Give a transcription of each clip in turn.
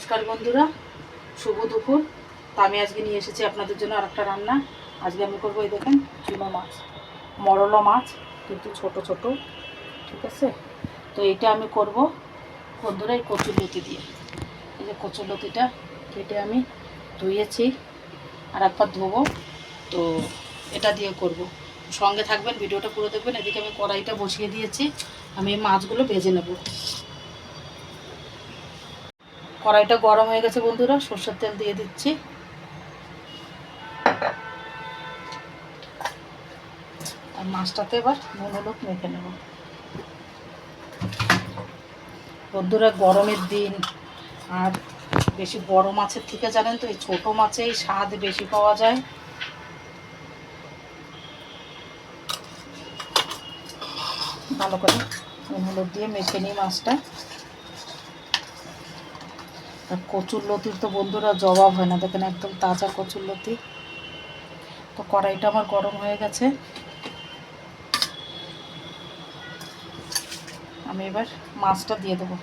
নমস্কার বন্ধুরা, শুভ দুপুর। তা আমি আজকে নিয়ে এসেছি আপনাদের জন্য আর একটা রান্না। আজকে আমি করব এই দেখেন চুনো মাছ, মরলা মাছ, কিন্তু ছোট ছোট, ঠিক আছে? তো এটা আমি করব বন্ধুরা এই কচুরলতি দিয়ে। এই যে কচুরলতিটা কেটে আমি ধুয়েছি আর একবার ধোবো। তো এটা দিয়ে করব। সঙ্গে থাকবেন, ভিডিওটা পুরো দেখবেন। এদিকে আমি কড়াইটা বসিয়ে দিয়েছি। আমি মাছগুলো ভেজে নেব। কড়াইটা গরম হয়ে গেছে বন্ধুরা, সর্ষের তেল দিয়ে দিচ্ছি। আর মাছটাতে এবার নুন, হলুদ মেখে নেব। বন্ধুরা, গরমের দিন, আর বেশি বড় মাছের থেকে জানেন তো, এই ছোটো মাছেই স্বাদ বেশি পাওয়া যায়। ভালো করে নুন, হলুদ দিয়ে মেখে নিই মাছটা। আর কচুর লতির তো বন্ধুরা জবাব হয় না। দেখেন একদম তাজা কচুর লতি। তো কড়াইটা আমার গরম হয়ে গেছে। আমি এবার মাছটা দিয়ে দেবো।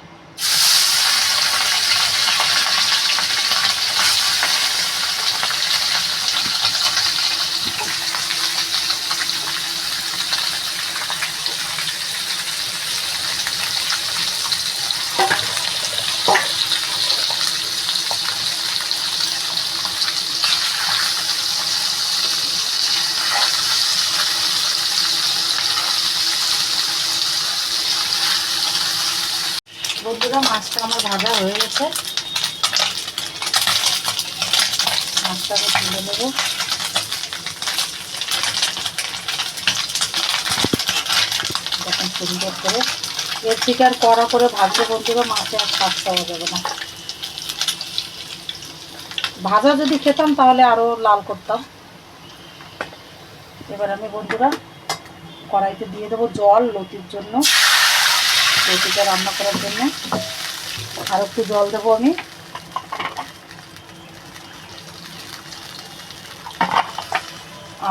বন্ধুরা, মাছটা আমার ভাজা হয়ে গেছে। মাছটা আমি তুলে নেব। দেখুন, সুন্দর করে। এর থেকে আর কড়া করে ভাজলে বন্ধুরা, মাছে আর স্বাদ পাওয়া যাবে না। ভাজা যদি খেতাম, তাহলে আরও লাল করতাম। এবার আমি বন্ধুরা, কড়াইতে দিয়ে দেবো জল লতির জন্য। লতিটা রান্না করার জন্য। আর একটু জল দেবো আমি।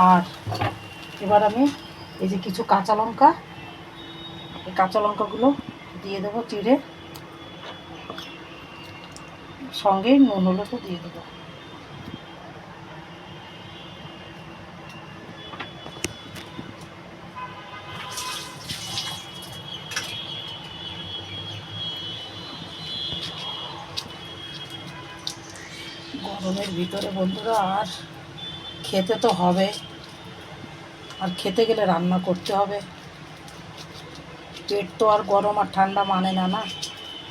আর এবার আমি এই যে কিছু কাঁচা লঙ্কা, এই কাঁচা লঙ্কাগুলো দিয়ে দেবো চিড়ে। সঙ্গে নুন হলুদও দিয়ে দেবো। গরমের ভিতরে। বন্ধুরা, আর খেতে তো হবে। আর খেতে গেলে রান্না করতে হবে। পেট তো আর গরম আর ঠান্ডা মানে না না?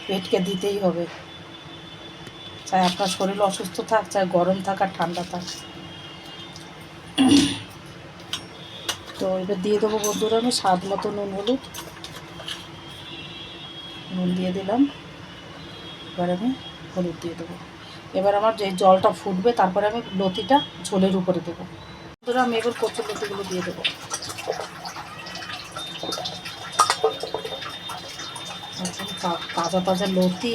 পেটকে দিতেই হবে। চাই আপনার শরীর অসুস্থ থাক, চাই গরম থাক আর ঠান্ডা থাক। তো এবার দিয়ে দেবো বন্ধুরা আমি স্বাদ মতো নুন, হলুদ। নুন দিয়ে দিলাম। এবার আমি হলুদ দিয়ে দেবো। এবার আমার যে জলটা ফুটবে, তারপরে আমি লতিটা ঝোলের উপরে দেবো। বন্ধুরা, আমি এবার কচুর লতিগুলো দিয়ে দেবো। তাজা তাজা লতি।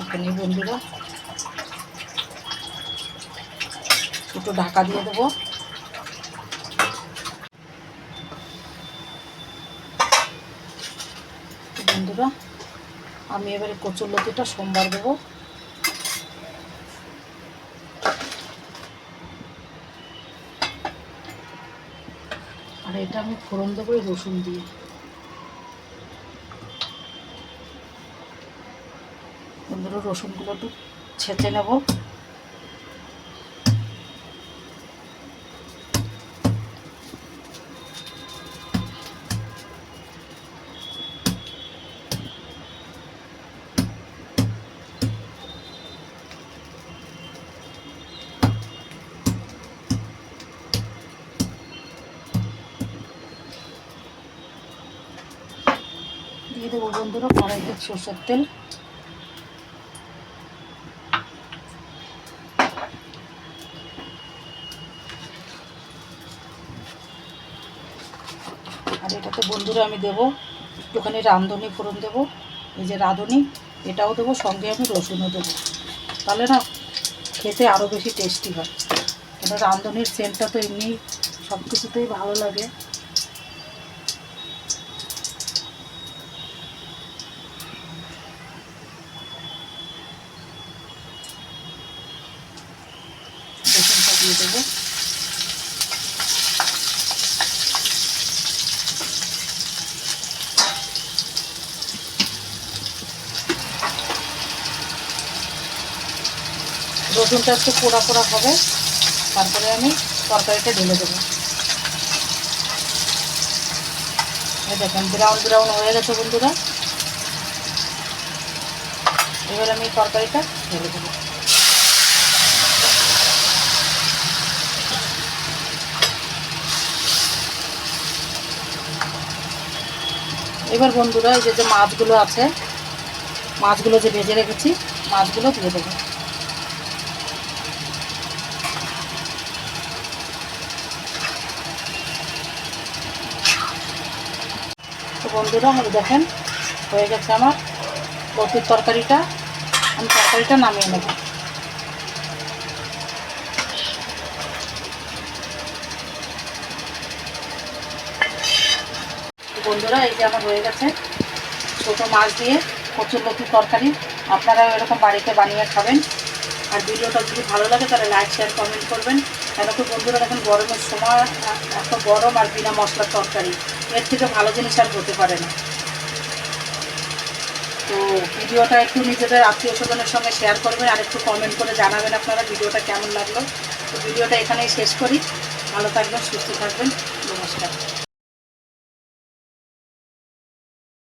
এখানে বন্ধুরা একটু ঢাকা দিয়ে দেবো। বন্ধুরা আমি এবারে কচুর লতিটা সোমবার দেবো। আর এটা আমি ফোড়ন দেবো রসুন দিয়ে। রসুনগুলো একটু ছেঁচে নেব। দিয়ে দেবো বন্ধুরা, কড়াইতে সর্ষের তেল। আর এটাতে বন্ধুরা আমি দেবো একটুখানি রাঁধুনি ফোড়ন দেবো, এই যে রাঁধুনি, এটাও দেবো, সঙ্গে আমি রসুনও দেবো। তাহলে না, খেতে আরও বেশি টেস্টি হয়। কেন রাঁধুনির সেন্টটা তো এমনি সব কিছুতেই ভালো লাগে। দিয়ে দেবো। রসুনটা একটু পোড়া পোড়া হবে, তারপরে আমি তরকারিটা ঢেলে দেবো। দেখেন ব্রাউন ব্রাউন হয়ে গেছে বন্ধুরা। এবার আমি তরকারিটা ঢেলে দেবো। এবার বন্ধুরা, এই যে মাছগুলো আছে, মাছগুলো যে ভেজে রেখেছি, মাছগুলো দিয়ে দেবো। বন্ধুরা এই দেখেন, হয়ে গেছে আমার লতির তরকারিটা। আমি তরকারিটা নামিয়ে নেব তো বন্ধুরা, এই যে আমার হয়ে গেছে ছোটো মাছ দিয়ে কচুর লতির তরকারি। আপনারাও এরকম বাড়িতে বানিয়ে খাবেন। আর ভিডিওটা যদি ভালো লাগে, তাহলে লাইক শেয়ার কমেন্ট করবেন। কেন কি বন্ধুরা, দেখেন, গরমের সময় এত গরম আর বিনা মশলার তরকারি। এর থেকে ভালো জিনিস আর হতে পারে না। তো ভিডিওটা একটু নিজেদের আত্মীয় স্বজনের সঙ্গে শেয়ার করবেন আর একটু কমেন্ট করে জানাবেন আপনারা ভিডিওটা কেমন লাগল। তো ভিডিওটা এখানেই শেষ করি। ভালো থাকবেন, সুস্থ থাকবেন। নমস্কার।